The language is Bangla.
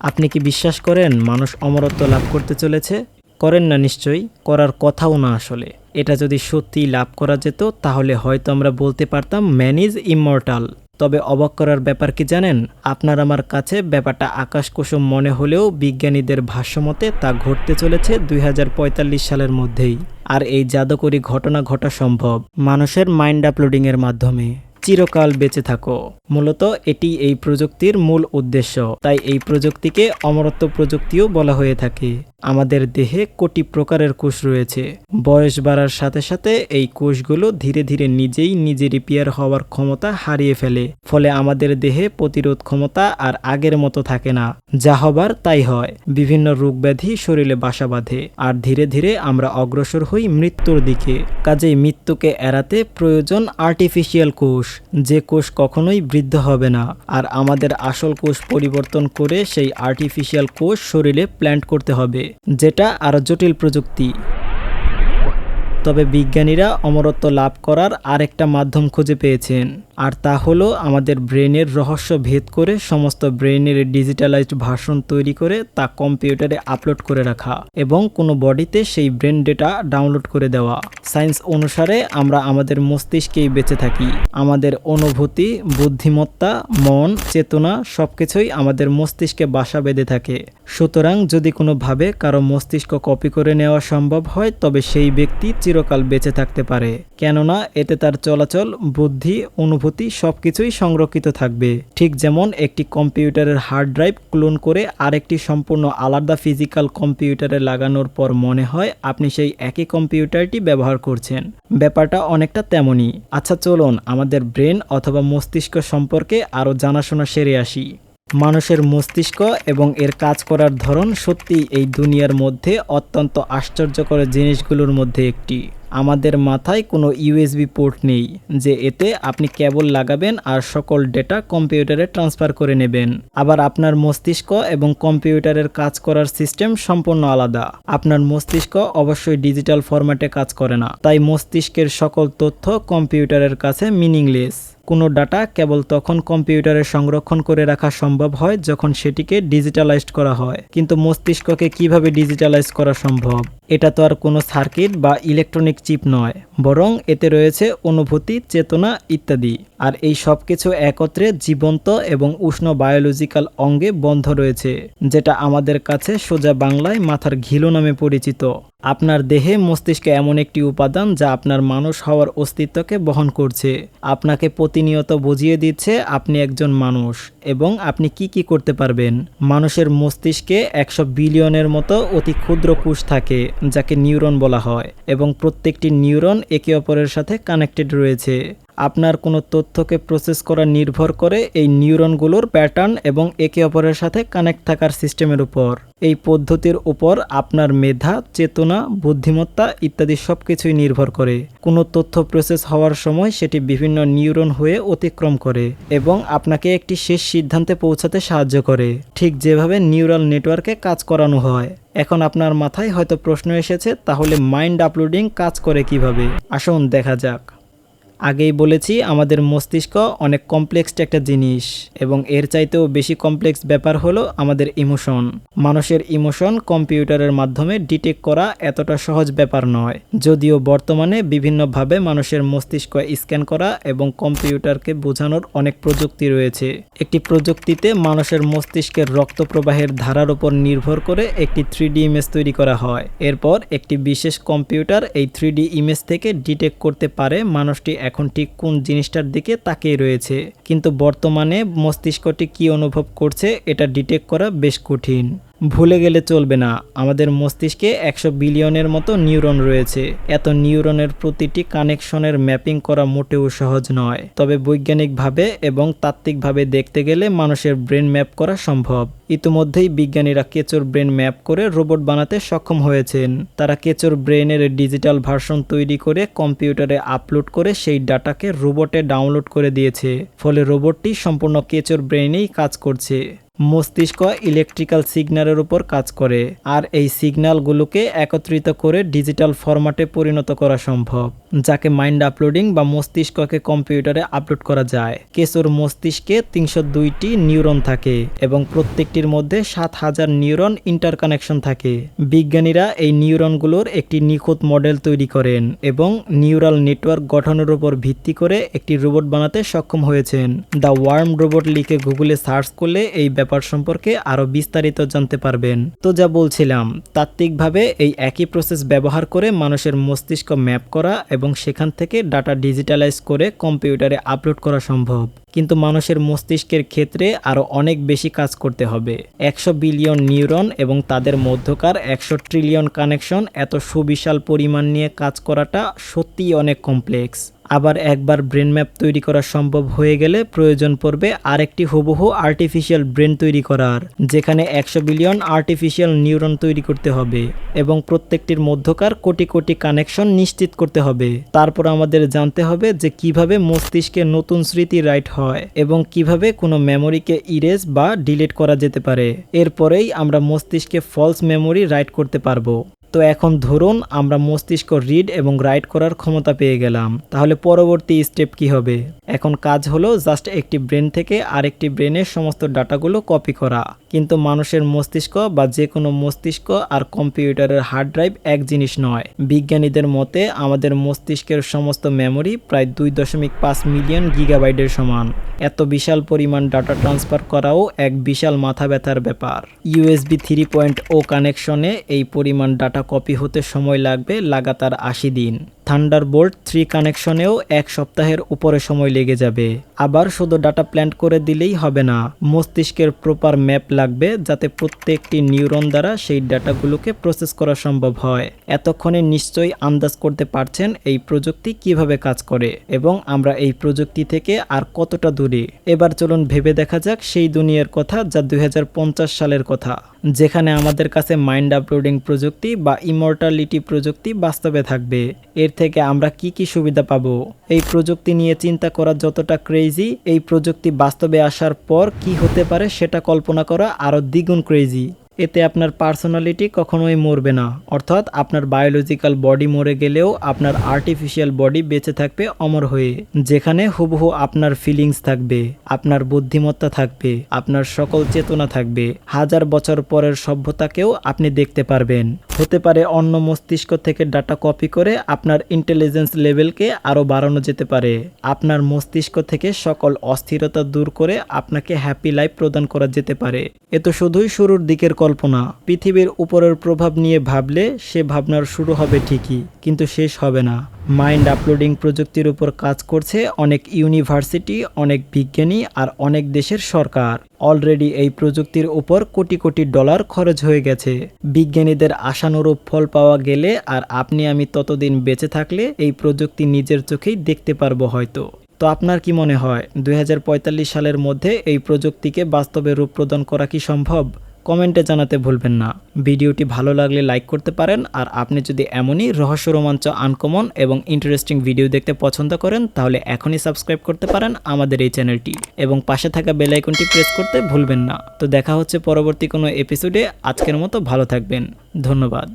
আপনি কি বিশ্বাস করেন মানুষ অমরত্ব লাভ করতে চলেছে? করেন না নিশ্চয়ই, করার কথাও না আসলে। এটা যদি সত্যিই লাভ করা যেত, তাহলে হয়তো আমরা বলতে পারতাম, ম্যান ইজ ইমর্টাল। তবে অবাক করার ব্যাপার কি জানেন? আপনার আমার কাছে ব্যাপারটা আকাশ কুসুম মনে হলেও বিজ্ঞানীদের ভাষ্যমতে তা ঘটতে চলেছে দুই হাজার পঁয়তাল্লিশ সালের মধ্যেই। আর এই জাদুকরী ঘটনা ঘটা সম্ভব মানুষের মাইন্ড আপলোডিংয়ের মাধ্যমে। চিরকাল বেঁচে থাকো। মূলত এটি এই প্রযুক্তির মূল উদ্দেশ্য। তাই এই প্রযুক্তিকে অমরত্ব প্রযুক্তিও বলা হয়ে থাকে। আমাদের দেহে কোটি প্রকারের কোষ রয়েছে। বয়স বাড়ার সাথে সাথে এই কোষগুলো ধীরে ধীরে নিজেই নিজে রিপেয়ার হওয়ার ক্ষমতা হারিয়ে ফেলে। ফলে আমাদের দেহে প্রতিরোধ ক্ষমতা আর আগের মতো থাকে না। যা হবার তাই হয়। বিভিন্ন রোগ ব্যাধি শরীরে বাসা বাঁধে, আর ধীরে ধীরে আমরা অগ্রসর হই মৃত্যুর দিকে। কাজেই মৃত্যুকে এড়াতে প্রয়োজন আর্টিফিশিয়াল কোষ, যে কোষ কখনোই বৃদ্ধ হবে না। আর আমাদের আসল কোষ পরিবর্তন করে সেই আর্টিফিশিয়াল কোষ শরীরে প্ল্যান্ট করতে হবে, যেটা আরও জটিল প্রযুক্তি। তবে বিজ্ঞানীরা অমরত্ব লাভ করার আরেকটা মাধ্যম খুঁজে পেয়েছেন। আর তা হলো আমাদের ব্রেনের রহস্য ভেদ করে সমস্ত ব্রেনের ডিজিটালাইজড ভার্সন তৈরি করে তা কম্পিউটারে আপলোড করে রাখা এবং কোনো বডিতে সেই ব্রেন ডেটা ডাউনলোড করে দেওয়া। সায়েন্স অনুসারে আমরা আমাদের মস্তিষ্কেই বেঁচে থাকি। আমাদের অনুভূতি, বুদ্ধিমত্তা, মন, চেতনা সব কিছুই আমাদের মস্তিষ্কে বাসা বেঁধে থাকে। সুতরাং যদি কোনোভাবে কারও মস্তিষ্ক কপি করে নেওয়া সম্ভব হয়, তবে সেই ব্যক্তি চিরকাল বেঁচে থাকতে পারে। কেননা এতে তার চলাচল, বুদ্ধি, অনুভূতি সবকিছুই সংরক্ষিত থাকবে। ঠিক যেমন একটি কম্পিউটারের হার্ড ড্রাইভ ক্লোন করে আরেকটি সম্পূর্ণ আলাদা ফিজিক্যাল কম্পিউটারে লাগানোর পর মনে হয় আপনি সেই একই কম্পিউটারটি ব্যবহার করছেন। ব্যাপারটা অনেকটা তেমনই। আচ্ছা চলুন আমাদের ব্রেন অথবা মস্তিষ্ক সম্পর্কে আরও জানাশোনা সেরে আসি। মানুষের মস্তিষ্ক এবং এর কাজ করার ধরন সত্যি এই দুনিয়ার মধ্যে অত্যন্ত আশ্চর্যকর জিনিসগুলোর মধ্যে একটি। আমাদের মাথায় কোনো ইউএসবি পোর্ট নেই যে এতে আপনি কেবল লাগাবেন আর সকল ডেটা কম্পিউটারে ট্রান্সফার করে নেবেন। আবার আপনার মস্তিষ্ক এবং কম্পিউটারের কাজ করার সিস্টেম সম্পূর্ণ আলাদা। আপনার মস্তিষ্ক অবশ্যই ডিজিটাল ফরম্যাটে কাজ করে না, তাই মস্তিষ্কের সকল তথ্য কম্পিউটারের কাছে মিনিংলেস। কোনো ডাটা কেবল তখন কম্পিউটারে সংরক্ষণ করে রাখা সম্ভব হয় যখন সেটিকে ডিজিটালাইজড করা হয়। কিন্তু মস্তিষ্ককে কীভাবে ডিজিটালাইজ করা সম্ভব? এটা তো আর কোনো সার্কিট বা ইলেকট্রনিক চিপ নয়, বরং এতে রয়েছে অনুভূতি, চেতনা ইত্যাদি। আর এই সব কিছু একত্রে জীবন্ত এবং উষ্ণ বায়োলজিক্যাল অঙ্গে বন্ধ রয়েছে, যেটা আমাদের কাছে সোজা বাংলায় মাথার ঘিলো নামে পরিচিত। আপনার দেহে মস্তিষ্কে এমন একটি উপাদান যা আপনার মানুষ হওয়ার অস্তিত্বকে বহন করছে। আপনাকে প্রতিনিয়ত বুঝিয়ে দিচ্ছে আপনি একজন মানুষ, এবং আপনি কি কি করতে পারবেন। মানুষের মস্তিষ্কে একশো বিলিয়নের মতো অতি ক্ষুদ্র কোষ থাকে যাকে নিউরন বলা হয় এবং প্রত্যেকটি নিউরন একে অপরের সাথে কানেক্টেড রয়েছে। আপনার কোনো তথ্যকে প্রসেস করা নির্ভর করে এই নিউরনগুলোর প্যাটার্ন এবং একে অপরের সাথে কানেক্ট থাকার সিস্টেমের উপর। এই পদ্ধতির উপর আপনার মেধা, চেতনা, বুদ্ধিমত্তা ইত্যাদি সব কিছুই নির্ভর করে। কোনো তথ্য প্রসেস হওয়ার সময় সেটি বিভিন্ন নিউরন হয়ে অতিক্রম করে এবং আপনাকে একটি শেষ সিদ্ধান্তে পৌঁছাতে সাহায্য করে। ঠিক যেভাবে নিউরাল নেটওয়ার্কে কাজ করানো হয়। এখন আপনার মাথায় হয়তো প্রশ্ন এসেছে, তাহলে মাইন্ড আপলোডিং কাজ করে কীভাবে? আসুন দেখা যাক। আগেই বলেছি, আমাদের মস্তিষ্ক অনেক কমপ্লেক্সড একটা জিনিস এবং এর চাইতেও বেশি কমপ্লেক্স ব্যাপার হলো আমাদের ইমোশন মানুষের ইমোশন কম্পিউটারের মাধ্যমে ডিটেক্ট করা এতটা সহজ ব্যাপার নয়। যদিও বর্তমানে বিভিন্নভাবে মানুষের মস্তিষ্ক স্ক্যান করা এবং কম্পিউটারকে বোঝানোর অনেক প্রযুক্তি রয়েছে। একটি প্রযুক্তিতে মানুষের মস্তিষ্কের রক্ত প্রবাহের ধারার উপর নির্ভর করে একটি থ্রি ইমেজ তৈরি করা হয়। এরপর একটি বিশেষ কম্পিউটার এই থ্রি ইমেজ থেকে ডিটেক্ট করতে পারে মানুষটি এখন ঠিক কোন জিনিসটার দিকে তাকিয়ে রয়েছে। কিন্তু বর্তমানে মস্তিষ্কটি কি অনুভব করছে এটা ডিটেক্ট করা বেশ কঠিন। ভুলে গেলে চলবে না। আমাদের মস্তিষ্কে একশো বিলিয়নের মতো নিউরন রয়েছে। এত নিউরনের প্রতিটি কানেকশনের ম্যাপিং করা মোটেও সহজ নয়। তবে বৈজ্ঞানিকভাবে এবং তাত্ত্বিকভাবে দেখতে গেলে মানুষের ব্রেন ম্যাপ করা সম্ভব। ইতিমধ্যেই বিজ্ঞানীরা কেচোর ব্রেন ম্যাপ করে রোবট বানাতে সক্ষম হয়েছেন। তারা কেচোর ব্রেনের ডিজিটাল ভার্সন তৈরি করে কম্পিউটারে আপলোড করে সেই ডাটাকে রোবটে ডাউনলোড করে দিয়েছে। ফলে রোবটটি সম্পূর্ণ কেচোর ব্রেনেই কাজ করছে। মস্তিষ্ক ইলেকট্রিক্যাল সিগন্যালের উপর কাজ করে, আর এই সিগন্যালগুলোকে একত্রিত করে ডিজিটাল ফরম্যাটে পরিণত করা সম্ভব, যাকে মাইন্ড আপলোডিং বা মস্তিষ্ককে কম্পিউটারে আপলোড করা যায়। কেসুর মস্তিষ্কে তিনশো দুইটি নিউরন থাকে এবং প্রত্যেকটির মধ্যে সাত হাজার নিউরন ইন্টারকানেকশন থাকে। বিজ্ঞানীরা এই নিউরনগুলোর একটি নিখুঁত মডেল তৈরি করেন এবং নিউরাল নেটওয়ার্ক গঠনের উপর ভিত্তি করে একটি রোবট বানাতে সক্ষম হয়েছেন। দ্য ওয়ার্ম রোবট লিখে গুগলে সার্চ করলে এই ব্যাপার সম্পর্কে আরও বিস্তারিত জানতে পারবেন। তো যা বলছিলাম, তাত্ত্বিকভাবে এই একই প্রসেস ব্যবহার করে মানুষের মস্তিষ্ক ম্যাপ করা এবং সেখান থেকে ডাটা ডিজিটালাইজ করে কম্পিউটারে আপলোড করা সম্ভব। কিন্তু মানুষের মস্তিষ্কের ক্ষেত্রে আরও অনেক বেশি কাজ করতে হবে। একশো বিলিয়ন নিউরন এবং তাদের মধ্যকার একশো ট্রিলিয়ন কানেকশন এত সুবিশাল পরিমাণ নিয়ে কাজ করাটা সত্যিই অনেক কমপ্লেক্স আবার একবার ব্রেন ম্যাপ তৈরি করা সম্ভব হয়ে গেলে প্রয়োজন পড়বে আরেকটি হুবহু আর্টিফিশিয়াল ব্রেন তৈরি করার, যেখানে একশো বিলিয়ন আর্টিফিশিয়াল নিউরন তৈরি করতে হবে এবং প্রত্যেকটির মধ্যকার কোটি কোটি কানেকশন নিশ্চিত করতে হবে। তারপর আমাদের জানতে হবে যে কীভাবে মস্তিষ্কে নতুন স্মৃতি রাইট হয় এবং কীভাবে কোনো মেমোরিকে ইরেজ বা ডিলিট করা যেতে পারে। এরপরেই আমরা মস্তিষ্কে ফলস মেমোরি রাইট করতে পারব। তো এখন ধরুন আমরা মস্তিষ্ক রিড এবং রাইট করার ক্ষমতা পেয়ে গেলাম। তাহলে পরবর্তী স্টেপ কি হবে? এখন কাজ হলো জাস্ট একটি ব্রেন থেকে আরেকটি ব্রেনের সমস্ত ডাটাগুলো কপি করা। কিন্তু মানুষের মস্তিষ্ক বা যে কোনো মস্তিষ্ক আর কম্পিউটারের হার্ড ড্রাইভ এক জিনিস নয়। বিজ্ঞানীদের মতে, আমাদের মস্তিষ্কের সমস্ত মেমোরি প্রায় দুই দশমিক পাঁচ মিলিয়ন গিগাবাইটের সমান। এত বিশাল পরিমাণ ডাটা ট্রান্সফার করাও এক বিশাল মাথা ব্যথার ব্যাপার। ইউএসবি থ্রি পয়েন্ট ও কানেকশনে এই পরিমাণ ডাটা কপি হতে সময় লাগবে লাগাতার আশি দিন। থান্ডারবোল্ট থ্রি কানেকশনেও এক সপ্তাহের উপরে সময় লেগে যাবে। আবার শুধু ডাটা প্ল্যান্ট করে দিলেই হবে না, মস্তিষ্কের প্রপার ম্যাপ লাগবে যাতে প্রত্যেকটি নিউরন দ্বারা সেই ডাটাগুলোকে প্রসেস করা সম্ভব হয়। এতক্ষণে নিশ্চয়ই আন্দাজ করতে পারছেন এই প্রযুক্তি কীভাবে কাজ করে এবং আমরা এই প্রযুক্তি থেকে আর কতটা দূরে। এবার চলুন ভেবে দেখা যাক সেই দুনিয়ার কথা যা দু হাজার পঞ্চাশ সালের কথা। যেখানে আমাদের কাছে মাইন্ড আপলোডিং প্রযুক্তি বা ইমর্টালিটি প্রযুক্তি বাস্তবে থাকবে। এর থেকে আমরা কি কি সুবিধা পাব? এই প্রযুক্তি নিয়ে চিন্তা করা যতটা ক্রেজি এই প্রযুক্তি বাস্তবে আসার পর কি হতে পারে সেটা কল্পনা করা আরও দ্বিগুণ ক্রেজি এতে আপনার পার্সোনালিটি কখনোই মরবে না। অর্থাৎ আপনার বায়োলজিক্যাল বডি মরে গেলেও আপনার আর্টিফিশিয়াল বডি বেঁচে থাকবে অমর হয়ে, যেখানে হুবহু আপনার ফিলিংস থাকবে, আপনার বুদ্ধিমত্তা থাকবে, আপনার সকল চেতনা থাকবে। হাজার বছর পরের সভ্যতাকেও আপনি দেখতে পারবেন। হতে পারে অন্য মস্তিষ্ক থেকে ডাটা কপি করে আপনার ইন্টেলিজেন্স লেভেলকে আরও বাড়ানো যেতে পারে। আপনার মস্তিষ্ক থেকে সকল অস্থিরতা দূর করে আপনাকে হ্যাপি লাইফ প্রদান করা যেতে পারে। এ তো শুধুই শুরুর দিকের কল্পনা পৃথিবীর উপরের প্রভাব নিয়ে ভাবলে সে ভাবনার শুরু হবে ঠিকই, কিন্তু শেষ হবে না। মাইন্ড আপলোডিং প্রযুক্তির উপর কাজ করছে অনেক ইউনিভার্সিটি, অনেক বিজ্ঞানী আর অনেক দেশের সরকার। অলরেডি এই প্রযুক্তির উপর কোটি কোটি ডলার খরচ হয়ে গেছে। বিজ্ঞানীদের আশানুরূপ ফল পাওয়া গেলে আর আপনি আমি ততদিন বেঁচে থাকলে এই প্রযুক্তি নিজের চোখেই দেখতে পারব হয়তো। তো আপনার কি মনে হয়, দুই হাজার পঁয়তাল্লিশ সালের মধ্যে এই প্রযুক্তিকে বাস্তবে রূপ প্রদান করা কি সম্ভব? কমেন্টে জানাতে ভুলবেন না। ভিডিওটি ভালো লাগলে লাইক করতে পারেন, আর আপনি যদি এমনই রহস্য রোমাঞ্চ, আনকমন এবং ইন্টারেস্টিং ভিডিও দেখতে পছন্দ করেন, তাহলে এখনই সাবস্ক্রাইব করতে পারেন আমাদের এই চ্যানেলটি। এবং পাশে থাকা বেল আইকনটি প্রেস করতে ভুলবেন না। তো দেখা হচ্ছে পরবর্তী কোনো এপিসোডে। আজকের মতো ভালো থাকবেন। ধন্যবাদ।